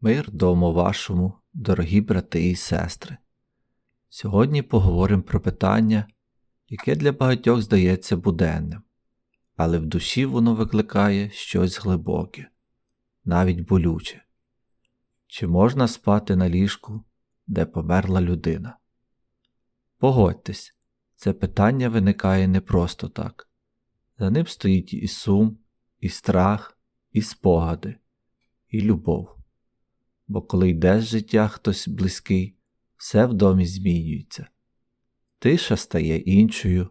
Мир дому вашому, дорогі брати і сестри. Сьогодні поговоримо про питання, яке для багатьох здається буденним, але в душі воно викликає щось глибоке, навіть болюче. Чи можна спати на ліжку, де померла людина? Погодьтесь, це питання виникає не просто так. За ним стоїть і сум, і страх, і спогади, і любов бо коли йде з життя хтось близький, все в домі змінюється. Тиша стає іншою,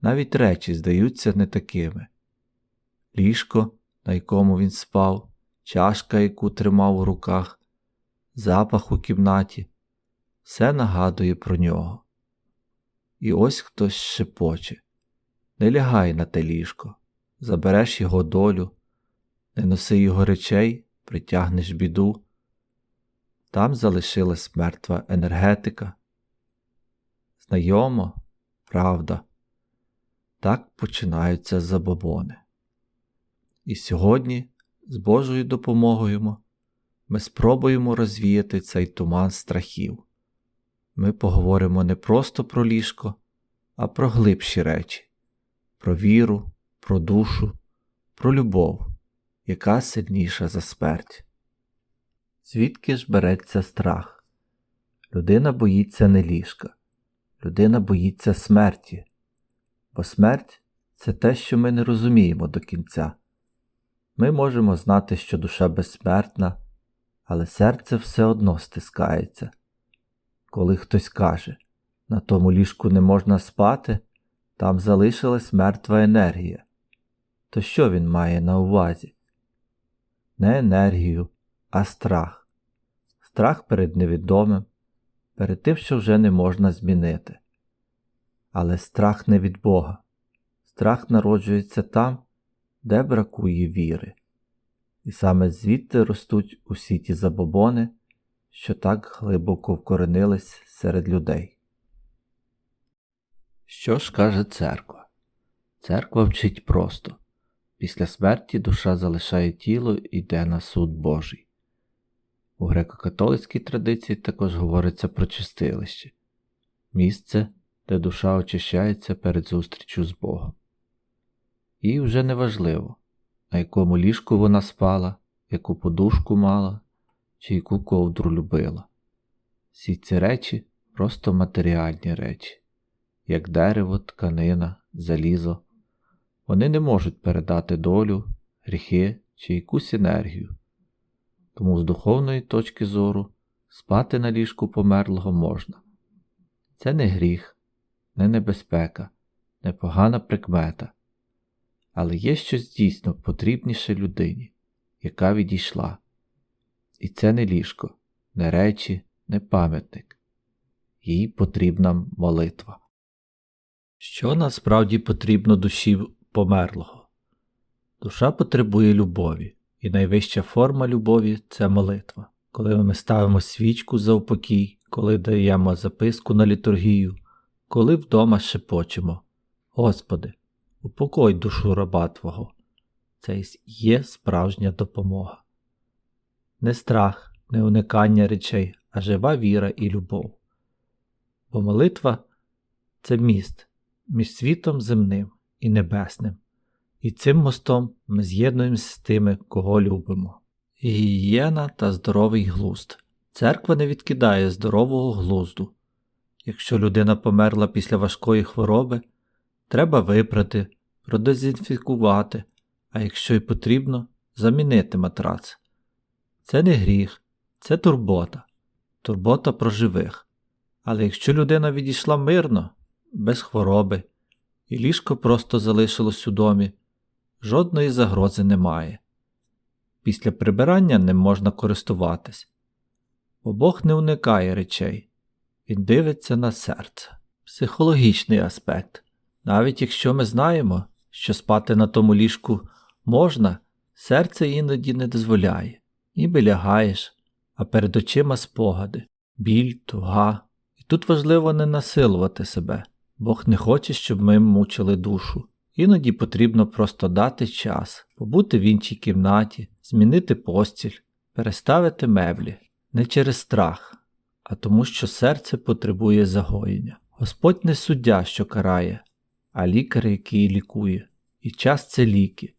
навіть речі здаються не такими. Ліжко, на якому він спав, чашка, яку тримав у руках, запах у кімнаті, все нагадує про нього. І ось хтось шепоче не лягай на те ліжко, забереш його долю, не носи його речей, притягнеш біду. Там залишилась мертва енергетика. Знайомо, правда, так починаються забобони. І сьогодні, з Божою допомогою, ми спробуємо розвіяти цей туман страхів. Ми поговоримо не просто про ліжко, а про глибші речі, про віру, про душу, про любов, яка сильніша за смерть. Звідки ж береться страх? Людина боїться не ліжка, людина боїться смерті, бо смерть це те, що ми не розуміємо до кінця. Ми можемо знати, що душа безсмертна, але серце все одно стискається. Коли хтось каже, на тому ліжку не можна спати, там залишилась мертва енергія. То що він має на увазі? Не енергію а страх. Страх перед невідомим, перед тим, що вже не можна змінити. Але страх не від Бога. Страх народжується там, де бракує віри. І саме звідти ростуть усі ті забобони, що так глибоко вкоренились серед людей. Що ж каже церква? Церква вчить просто після смерті душа залишає тіло і йде на суд Божий. У греко-католицькій традиції також говориться про чистилище місце, де душа очищається перед зустрічю з Богом. Їй вже не важливо, на якому ліжку вона спала, яку подушку мала чи яку ковдру любила. Всі ці речі просто матеріальні речі, як дерево, тканина, залізо. Вони не можуть передати долю, гріхи чи якусь енергію. Тому з духовної точки зору спати на ліжку померлого можна. Це не гріх, не небезпека, не погана прикмета, але є щось дійсно потрібніше людині, яка відійшла. І це не ліжко, не речі, не пам'ятник. Їй потрібна молитва. Що насправді потрібно душі померлого? Душа потребує любові. І найвища форма любові це молитва. Коли ми ставимо свічку за упокій, коли даємо записку на літургію, коли вдома шепочемо. Господи, упокой душу раба Твого. Це є справжня допомога. Не страх, не уникання речей, а жива віра і любов. Бо молитва це міст між світом земним і небесним. І цим мостом ми з'єднуємося з тими, кого любимо. Гігієна та здоровий глузд. Церква не відкидає здорового глузду. Якщо людина померла після важкої хвороби, треба випрати, продезінфікувати, а якщо й потрібно, замінити матрац. Це не гріх, це турбота, турбота про живих. Але якщо людина відійшла мирно, без хвороби, і ліжко просто залишилось у домі, жодної загрози немає. Після прибирання ним можна користуватись, бо Бог не уникає речей, Він дивиться на серце. Психологічний аспект. Навіть якщо ми знаємо, що спати на тому ліжку можна, серце іноді не дозволяє, ніби лягаєш, а перед очима спогади, біль, туга. І тут важливо не насилувати себе. Бог не хоче, щоб ми мучили душу. Іноді потрібно просто дати час, побути в іншій кімнаті, змінити постіль, переставити меблі не через страх, а тому, що серце потребує загоєння. Господь не суддя, що карає, а лікар, який лікує, і час це ліки,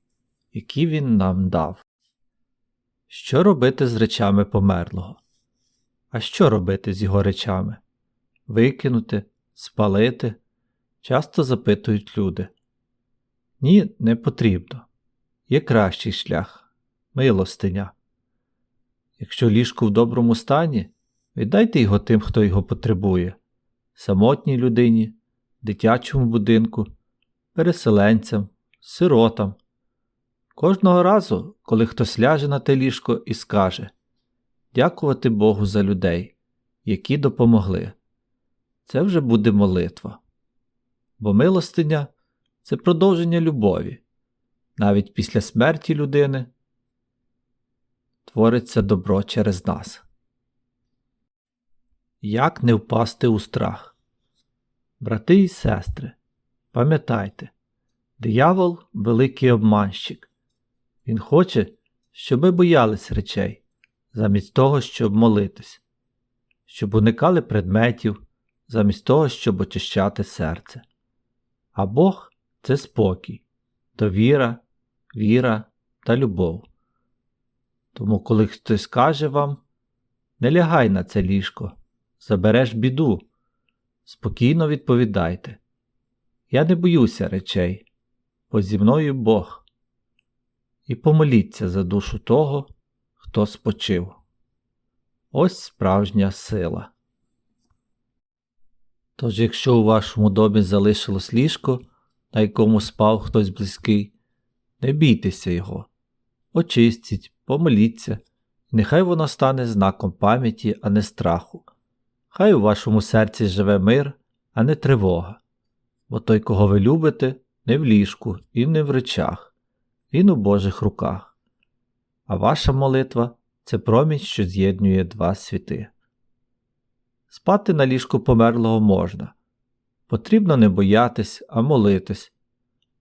які він нам дав. Що робити з речами померлого? А що робити з його речами? Викинути, спалити? Часто запитують люди. Ні, не потрібно. Є кращий шлях милостиня. Якщо ліжко в доброму стані, віддайте його тим, хто його потребує самотній людині, дитячому будинку, переселенцям, сиротам. Кожного разу, коли хтось ляже на те ліжко і скаже Дякувати Богу за людей, які допомогли. Це вже буде молитва. Бо милостиня це продовження любові. Навіть після смерті людини твориться добро через нас. Як не впасти у страх? Брати і сестри, пам'ятайте, диявол великий обманщик. Він хоче, щоб ви боялись речей, замість того, щоб молитись, щоб уникали предметів, замість того, щоб очищати серце. А Бог це спокій, довіра, віра та любов. Тому, коли хтось каже вам, не лягай на це ліжко, забереш біду, спокійно відповідайте. Я не боюся речей, бо зі мною Бог. І помоліться за душу того, хто спочив. Ось справжня сила. Тож, якщо у вашому домі залишилось ліжко, на якому спав хтось близький, не бійтеся його, очистіть, помоліться, нехай воно стане знаком пам'яті, а не страху. Хай у вашому серці живе мир, а не тривога, бо той, кого ви любите, не в ліжку і не в речах, він у Божих руках. А ваша молитва це промінь, що з'єднує два світи. Спати на ліжку померлого можна. Потрібно не боятись, а молитись.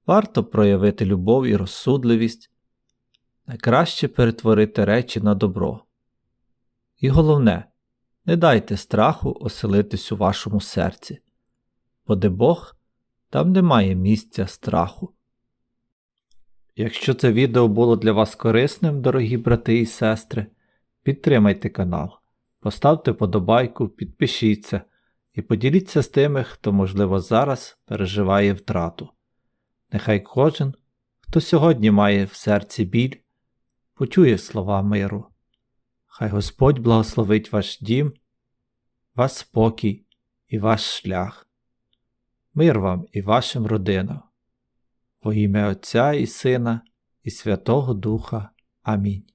Варто проявити любов і розсудливість. Найкраще перетворити речі на добро. І головне, не дайте страху оселитись у вашому серці, бо де Бог, там немає місця страху. Якщо це відео було для вас корисним, дорогі брати і сестри, підтримайте канал, поставте подобайку, підпишіться і поділіться з тими, хто, можливо, зараз переживає втрату. Нехай кожен, хто сьогодні має в серці біль, почує слова миру. Хай Господь благословить ваш дім, ваш спокій і ваш шлях. Мир вам і вашим родинам. Во ім'я Отця і Сина, і Святого Духа. Амінь.